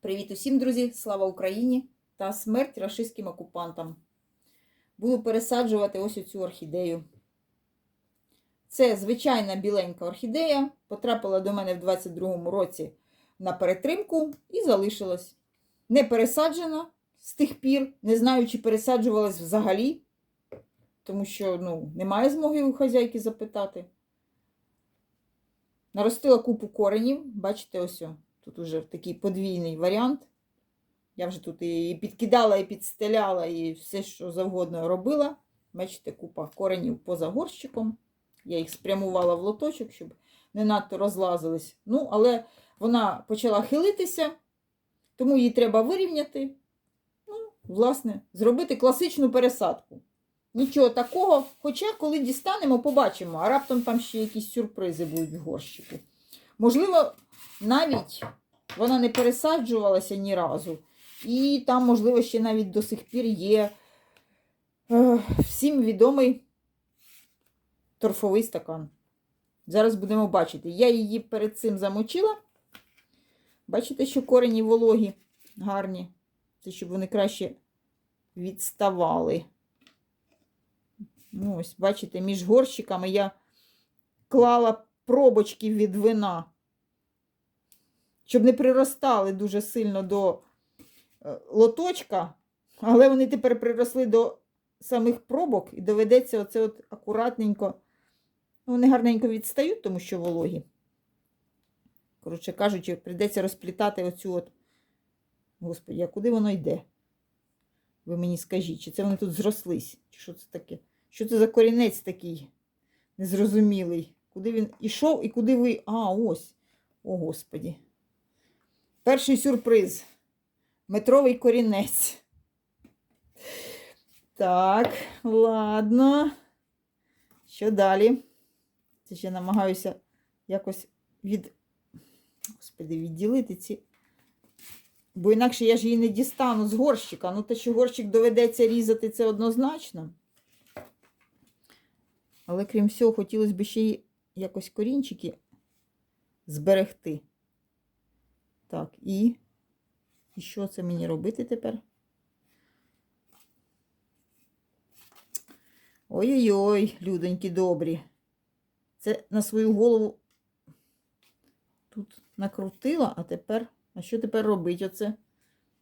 Привіт усім, друзі! Слава Україні та смерть рашистським окупантам. Буду пересаджувати ось оцю орхідею. Це звичайна біленька орхідея. Потрапила до мене в 22-му році на перетримку і залишилась. Не пересаджена з тих пір. Не знаю, чи пересаджувалась взагалі, тому що ну, немає змоги у хазяйки запитати. Наростила купу коренів, бачите, ось. Тут уже такий подвійний варіант. Я вже тут і підкидала, і підстеляла, і все, що завгодно робила. Бачите, купа коренів поза горщиком. Я їх спрямувала в лоточок, щоб не надто розлазились. Ну, але вона почала хилитися, тому її треба вирівняти. Ну, власне, зробити класичну пересадку. Нічого такого. Хоча, коли дістанемо, побачимо, а раптом там ще якісь сюрпризи будуть в горщику. Можливо, навіть вона не пересаджувалася ні разу. І там, можливо, ще навіть до сих пір є е, всім відомий торфовий стакан. Зараз будемо бачити. Я її перед цим замочила. Бачите, що корені вологі, гарні. Це щоб вони краще відставали. Ну, ось, бачите, між горщиками я клала пробочки від вина щоб не приростали дуже сильно до е, лоточка, але вони тепер приросли до самих пробок і доведеться оце от акуратненько. Ну, Вони гарненько відстають, тому що вологі. Коротше кажучи, прийдеться розплітати оцю от. Господи, а куди воно йде? Ви мені скажіть, чи це вони тут зрослись? Чи що це таке? Що це за корінець такий незрозумілий? Куди він ішов і куди ви. А, ось. О, Господі. Перший сюрприз. Метровий корінець. Так, ладно. Що далі? Це ще намагаюся якось від. Господи, відділити ці. Бо інакше я ж її не дістану з горщика. Ну, те, що горщик доведеться різати, це однозначно. Але крім всього, хотілося б ще й якось корінчики зберегти. Так, і. І що це мені робити тепер? Ой-ой-ой, людоньки добрі. Це на свою голову тут накрутила, а тепер. А що тепер робить оце?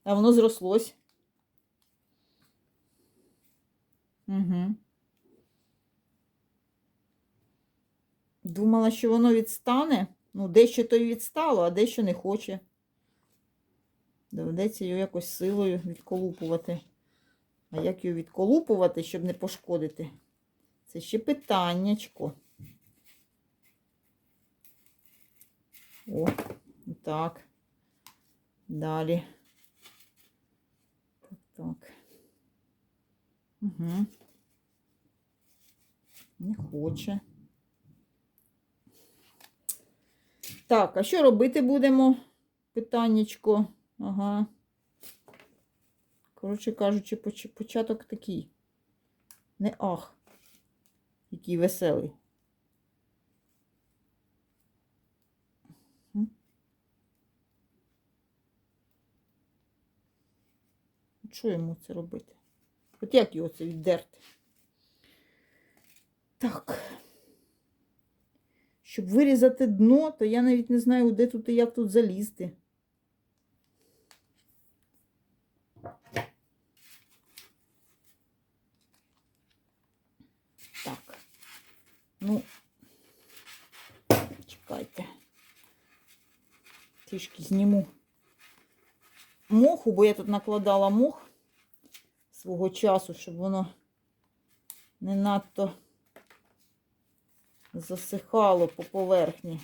А воно зрослось. Угу. Думала, що воно відстане. Ну, дещо то й відстало, а дещо не хоче. Доведеться його якось силою відколупувати. А як його відколупувати, щоб не пошкодити? Це ще питаннячко. О, так. Далі. Так, так. Угу. Не хоче. Так, а що робити будемо? Питаннячко. Ага. Коротше кажучи, початок такий. Не ах, який веселий. Що йому це робити? От як його це віддерти? Так. Щоб вирізати дно, то я навіть не знаю, де тут і як тут залізти. Так. Ну, чекайте. Трішки зніму моху, бо я тут накладала мох свого часу, щоб воно не надто засихало по поверхні.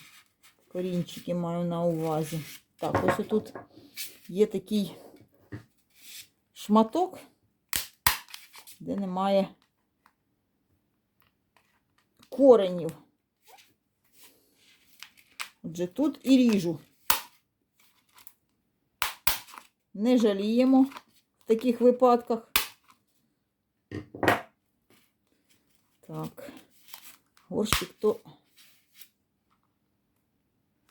Корінчики маю на увазі. Так, ось тут є такий шматок, де немає коренів. Отже, тут і ріжу. Не жаліємо в таких випадках. Так. Горщик то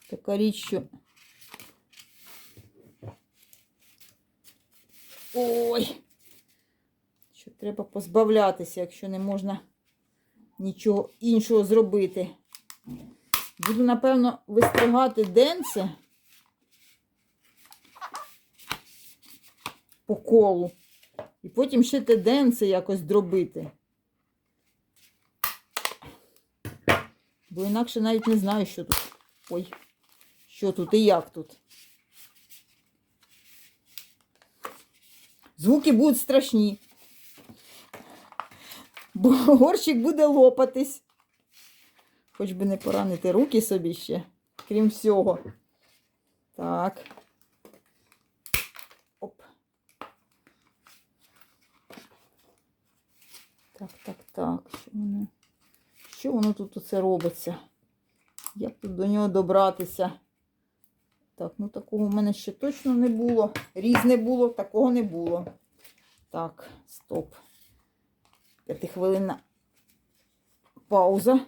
така річ, що. Ой! Що треба позбавлятися, якщо не можна нічого іншого зробити. Буду, напевно, вистригати денце по колу. І потім ще те денце якось дробити. Бо інакше навіть не знаю, що тут. Ой, що тут і як тут. Звуки будуть страшні. Бо горщик буде лопатись. Хоч би не поранити руки собі ще, крім всього. Так. Оп. Так, так, так. Що воно, що воно тут оце робиться? Як тут до нього добратися? Так, ну такого в мене ще точно не було. Різне було, такого не було. Так, стоп. П'ятихвилинна пауза.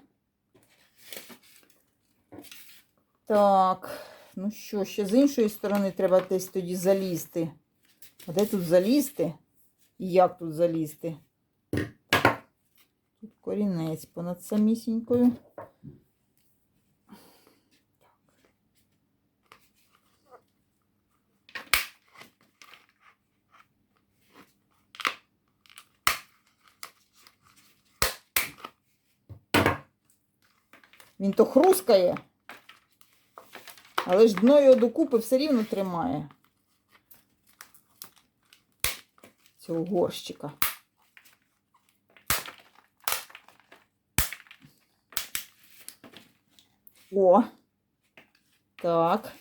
Так, ну що, ще з іншої сторони треба десь тоді залізти. А де тут залізти? І як тут залізти? Корінець понад самісінькою. Він то хрускає, але ж дно його докупи все рівно тримає. Цього горщика. О, так.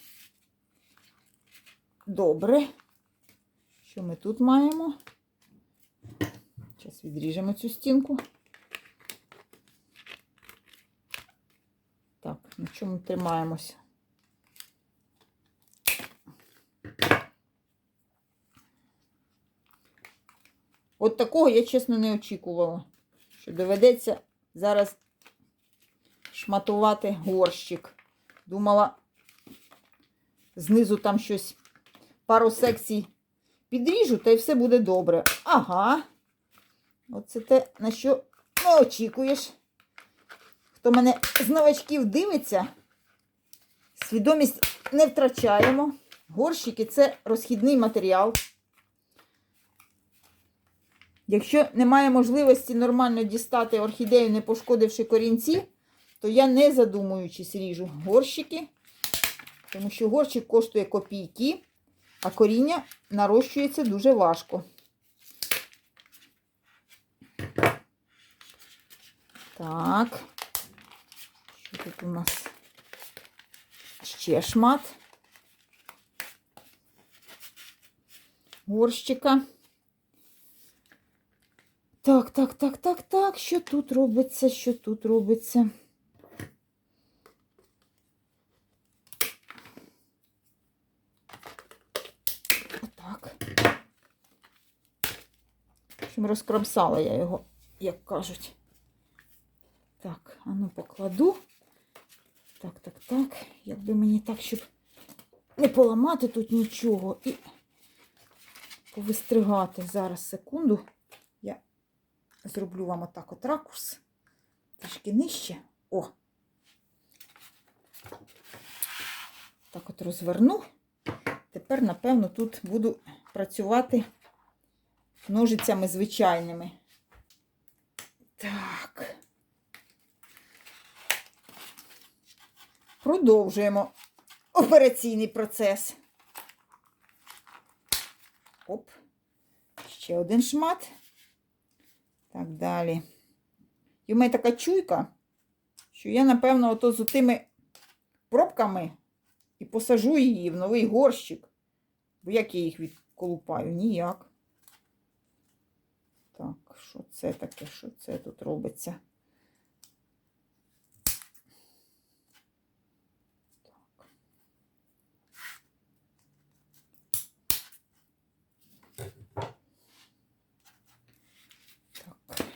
Добре. Що ми тут маємо? Зараз відріжемо цю стінку. Так, на чому тримаємося? От такого я, чесно, не очікувала. Що доведеться зараз шматувати горщик. Думала, знизу там щось, пару секцій підріжу, та й все буде добре. Ага. Оце те, на що не очікуєш. Хто мене з новачків дивиться, свідомість не втрачаємо. Горщики це розхідний матеріал. Якщо немає можливості нормально дістати орхідею, не пошкодивши корінці, то я не задумуючись ріжу горщики, тому що горщик коштує копійки, а коріння нарощується дуже важко. Так. Що тут у нас? Ще шмат. Горщика. Так, так, так, так, так. Що тут робиться? Що тут робиться? Отак. В общем, розкромсала я його, як кажуть. Так, а ну покладу. Так, так, так. Якби мені так, щоб не поламати тут нічого і повистригати. Зараз секунду. Я зроблю вам отак от ракурс. Трішки нижче. О! Так от розверну. Тепер, напевно, тут буду працювати ножицями звичайними. Так. Продовжуємо операційний процес. Оп, ще один шмат. Так далі. І в мене така чуйка, що я, напевно, ото з тими пробками і посажу її в новий горщик. Бо як я їх відколупаю? Ніяк. Так, що це таке, що це тут робиться? Так. Так.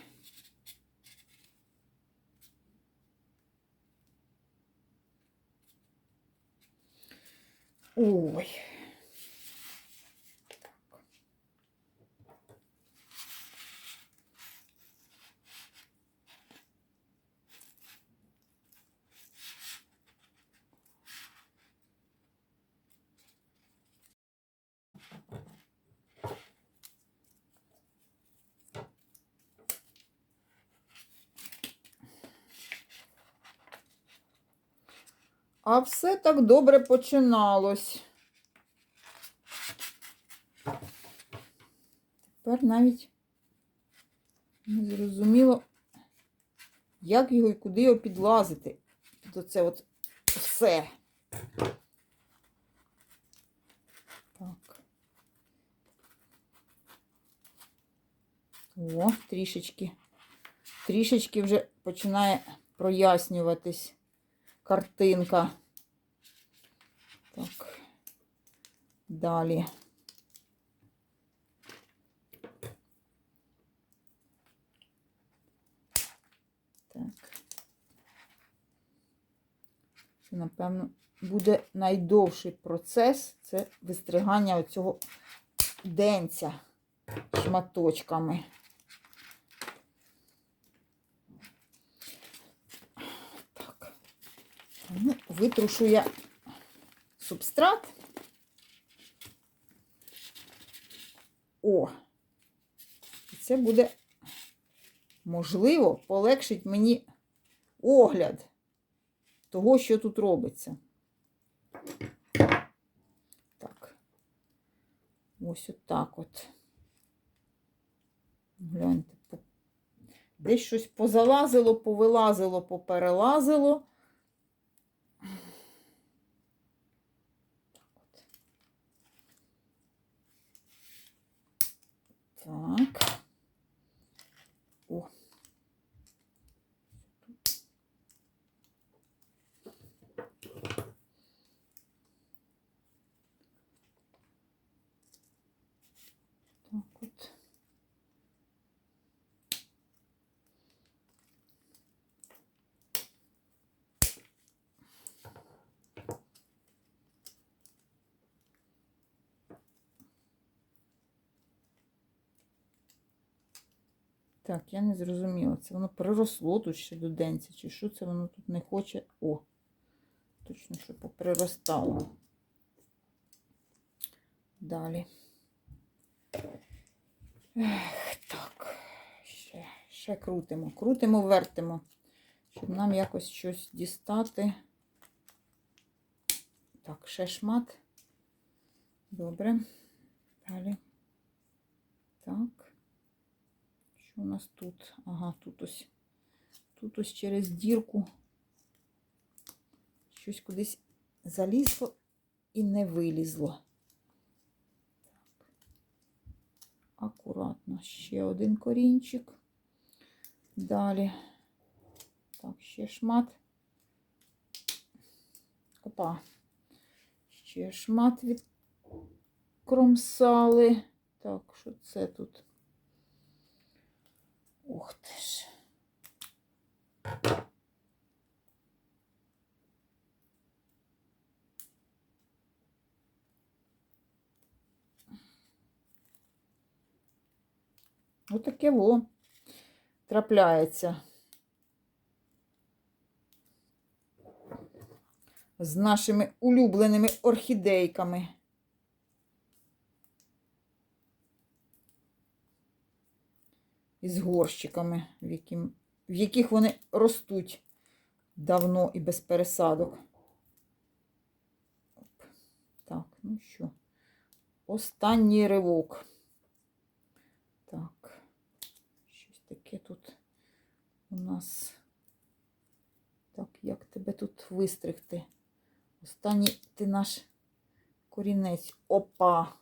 Ой. А все так добре починалось. Тепер навіть не зрозуміло, як його і куди його підлазити. Під оце от все. Так. О, трішечки. Трішечки вже починає прояснюватись картинка. Так. Далі. Так. Це, напевно, буде найдовший процес це вистригання оцього денця шматочками. Так. Ну, витрушу я субстрат. О! І це буде, можливо, полегшить мені огляд того, що тут робиться. Так. Ось отак от. Гляньте, десь щось позалазило, повилазило, поперелазило. Так. О. Так от. Так, я не зрозуміла. Це воно приросло тут ще до денця, чи що це воно тут не хоче. О, точно, що поприростало. Далі. Ех, так, ще, ще крутимо. Крутимо, вертимо, щоб нам якось щось дістати. Так, ще шмат. Добре. Далі. Так. Що у нас тут? Ага, тут ось. Тут ось через дірку щось кудись залізло і не вилізло. Так. Акуратно. Ще один корінчик. Далі. Так, ще шмат. Опа. Ще шмат від кромсали. Так, що це тут? Ух ти ж. Отаке во трапляється. З нашими улюбленими орхідейками. Із горщиками, в, яким, в яких вони ростуть давно і без пересадок. Так, ну що, останній ривок. Так, щось таке тут у нас. Так, як тебе тут вистригти? Останній ти наш корінець. Опа!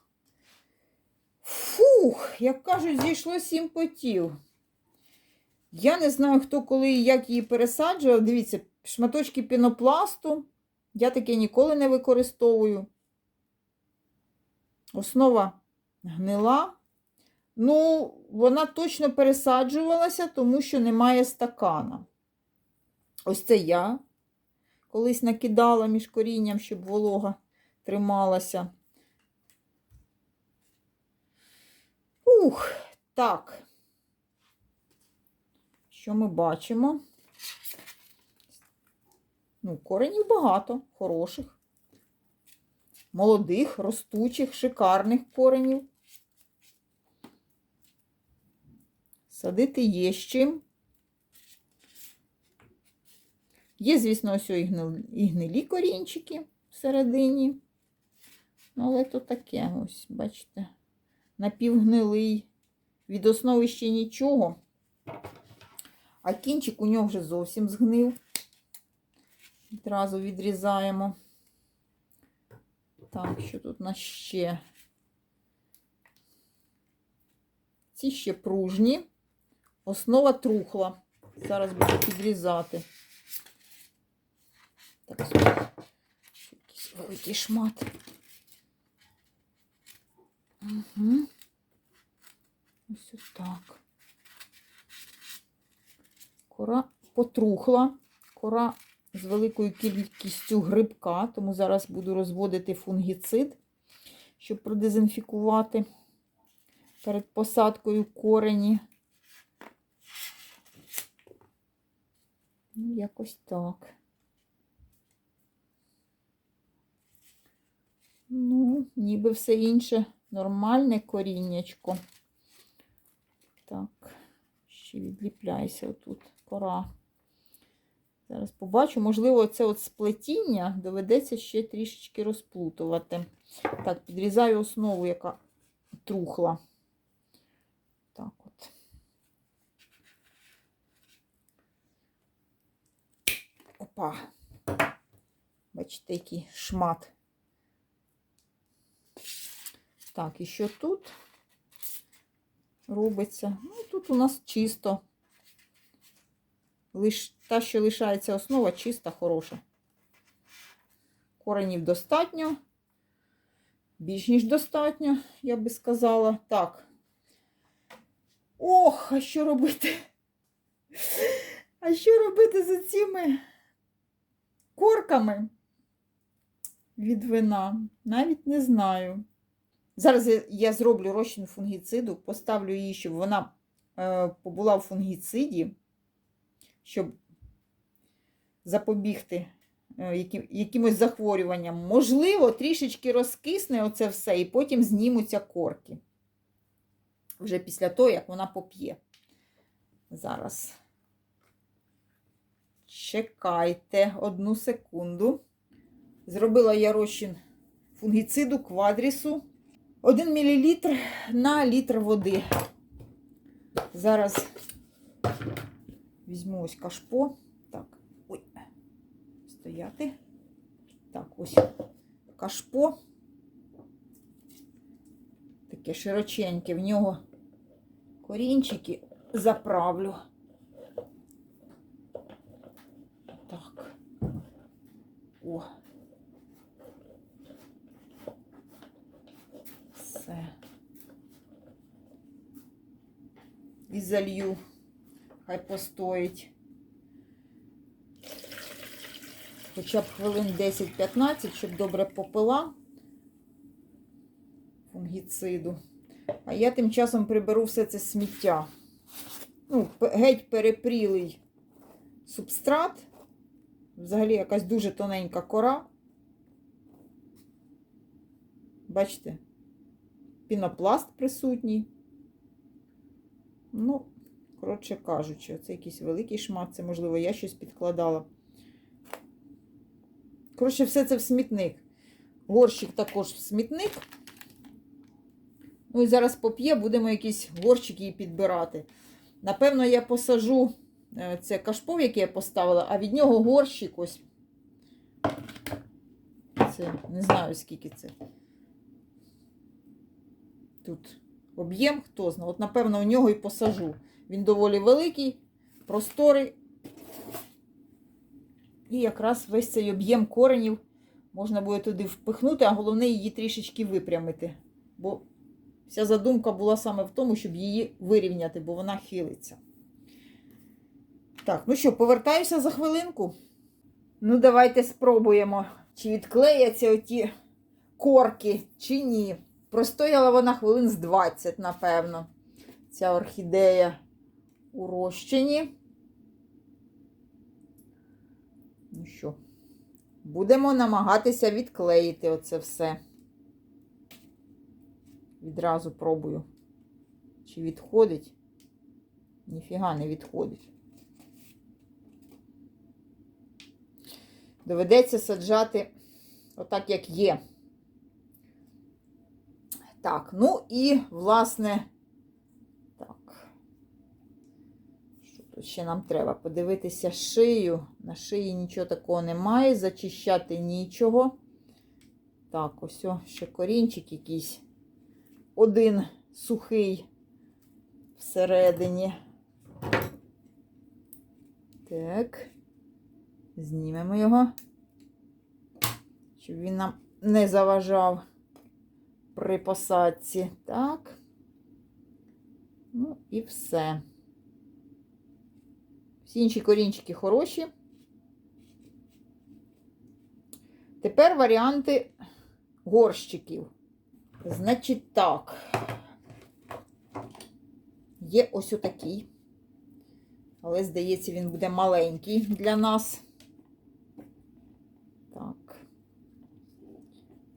Фух, як кажуть, зійшло сім потів. Я не знаю, хто коли і як її пересаджував. Дивіться, шматочки пінопласту. Я таке ніколи не використовую. Основа гнила. Ну, вона точно пересаджувалася, тому що немає стакана. Ось це я колись накидала між корінням, щоб волога трималася. Ух, так. Що ми бачимо? Ну, коренів багато, хороших, молодих, ростучих, шикарних коренів. Садити є з чим. Є, звісно, ось і гнил- і гнилі корінчики всередині. Ну, але то таке, ось, бачите, напівгнилий. Від основи ще нічого. А кінчик у нього вже зовсім згнив. Відразу відрізаємо. Так, що тут у нас ще? Ці ще пружні. Основа трухла. Зараз буду підрізати. Так, якийсь великий шмат. Угу. Ось так. Кора потрухла. Кора з великою кількістю грибка, тому зараз буду розводити фунгіцид, щоб продезінфікувати перед посадкою корені. Ну, якось так. Ну, ніби все інше нормальне коріннячко. Так, ще відліпляйся отут кора. Зараз побачу, можливо, це от сплетіння доведеться ще трішечки розплутувати. Так, підрізаю основу, яка трухла. Так от. Опа. Бачите, який шмат. Так, і що тут робиться? Ну, тут у нас чисто. Лиш та, що лишається основа, чиста, хороша. Коренів достатньо. Більш ніж достатньо, я би сказала. Так. Ох, а що робити? А що робити з цими корками від вина? Навіть не знаю. Зараз я- зроблю розчин фунгіциду, поставлю її, щоб вона е, побула в фунгіциді, щоб запобігти е, якимось захворюванням. Можливо, трішечки розкисне оце все, і потім знімуться корки. Вже після того, як вона поп'є. Зараз. Чекайте одну секунду. Зробила я розчин фунгіциду квадрісу. 1 мл на літр води. Зараз візьму ось кашпо. Так, ой, стояти. Так, ось кашпо. Таке широченьке, в нього корінчики заправлю. Так. О. Все. І залью. Хай постоїть. Хоча б хвилин 10-15, щоб добре попила фунгіциду. А я тим часом приберу все це сміття. Ну, геть перепрілий субстрат. Взагалі якась дуже тоненька кора. Бачите? Пінопласт присутній. Ну, коротше кажучи, це якийсь великий шмат, це, можливо, я щось підкладала. Коротше, все це в смітник. Горщик також в смітник. Ну і зараз поп'є, будемо якісь горщики підбирати. Напевно, я посажу е, це кашпо, яке я поставила, а від нього горщик ось. Це не знаю, скільки це. Тут об'єм, хто знає. От, напевно, у нього і посажу. Він доволі великий, просторий. І якраз весь цей об'єм коренів можна буде туди впихнути, а головне її трішечки випрямити. Бо вся задумка була саме в тому, щоб її вирівняти, бо вона хилиться. Так, ну що, повертаюся за хвилинку. Ну, давайте спробуємо, чи відклеяться оті корки чи ні. Простояла вона хвилин з 20, напевно. Ця орхідея у розчині. Ну що, будемо намагатися відклеїти оце все. Відразу пробую. Чи відходить? Ніфіга не відходить. Доведеться саджати отак, як є. Так, ну і, власне, так. Що тут ще нам треба? Подивитися шию. На шиї нічого такого немає, зачищати нічого. Так, ось ще корінчик якийсь. Один сухий всередині. Так. Знімемо його, щоб він нам не заважав при посадці. Так. Ну і все. Всі інші корінчики хороші. Тепер варіанти горщиків. Значить, так. Є ось отакий. Але, здається, він буде маленький для нас. Так.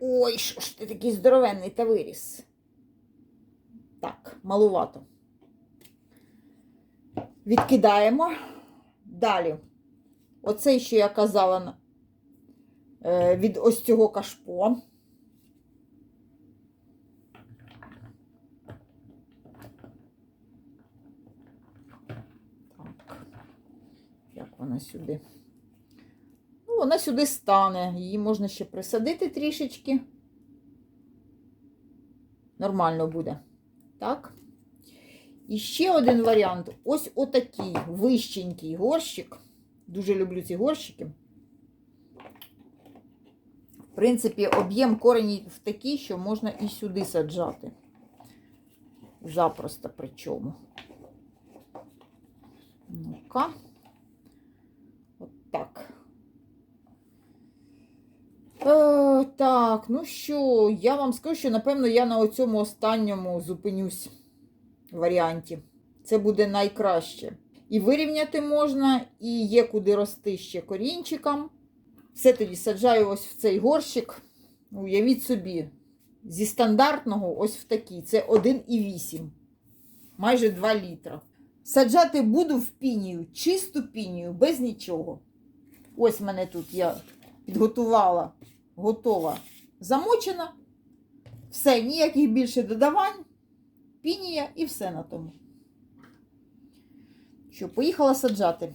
Ой, що ж ти такий здоровенний та виріс. Так, малувато. Відкидаємо. Далі. Оцей, що я казала, е, від ось цього кашпо. Так. Як вона сюди? Вона сюди стане. Її можна ще присадити трішечки. Нормально буде. Так. І ще один варіант. Ось отакий вищенький горщик. Дуже люблю ці горщики. В принципі, об'єм корені в такий, що можна і сюди саджати. Запросто причому. Ну-ка. От так. Е, так, ну що, я вам скажу, що, напевно, я на цьому останньому зупинюсь варіанті. Це буде найкраще. І вирівняти можна, і є куди рости ще корінчикам. Все тоді саджаю ось в цей горщик. Уявіть собі, зі стандартного ось в такий. Це 1,8. Майже 2 літра. Саджати буду в пінію, чисту пінію, без нічого. Ось мене тут я підготувала, готова, замочена. Все, ніяких більше додавань, пінія і все на тому. Що, поїхала саджати.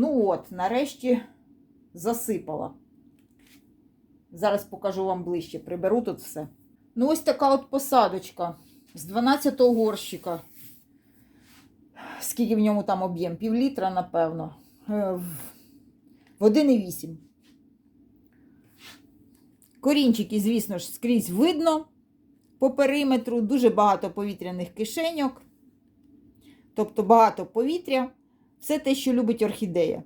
Ну от, нарешті засипала. Зараз покажу вам ближче, приберу тут все. Ну, ось така от посадочка з 12-го горщика. Скільки в ньому там об'єм? Пів літра, напевно. Е, в- В 1,8. Корінчики, звісно ж, скрізь видно по периметру, дуже багато повітряних кишеньок, тобто багато повітря. Все те, що любить орхідея.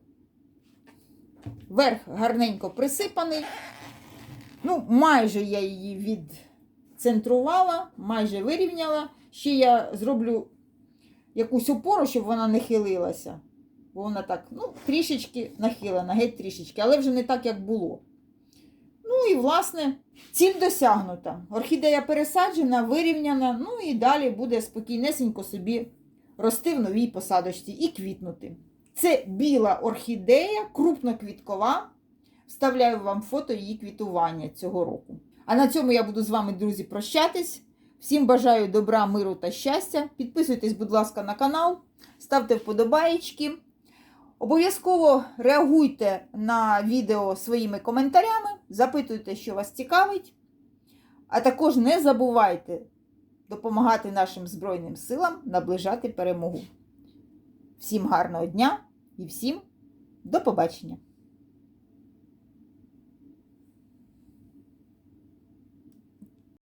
Верх гарненько присипаний. Ну, майже я її відцентрувала, майже вирівняла. Ще я зроблю якусь опору, щоб вона не хилилася. Бо вона так, ну, трішечки нахилена, геть трішечки, але вже не так, як було. Ну і, власне, ціль досягнута. Орхідея пересаджена, вирівняна, ну і далі буде спокійнесенько собі рости в новій посадочці і квітнути. Це біла орхідея, крупноквіткова. Вставляю вам фото її квітування цього року. А на цьому я буду з вами, друзі, прощатись. Всім бажаю добра, миру та щастя. Підписуйтесь, будь ласка, на канал, ставте вподобаєчки. Обов'язково реагуйте на відео своїми коментарями, запитуйте, що вас цікавить. А також не забувайте допомагати нашим Збройним силам наближати перемогу. Всім гарного дня і всім до побачення!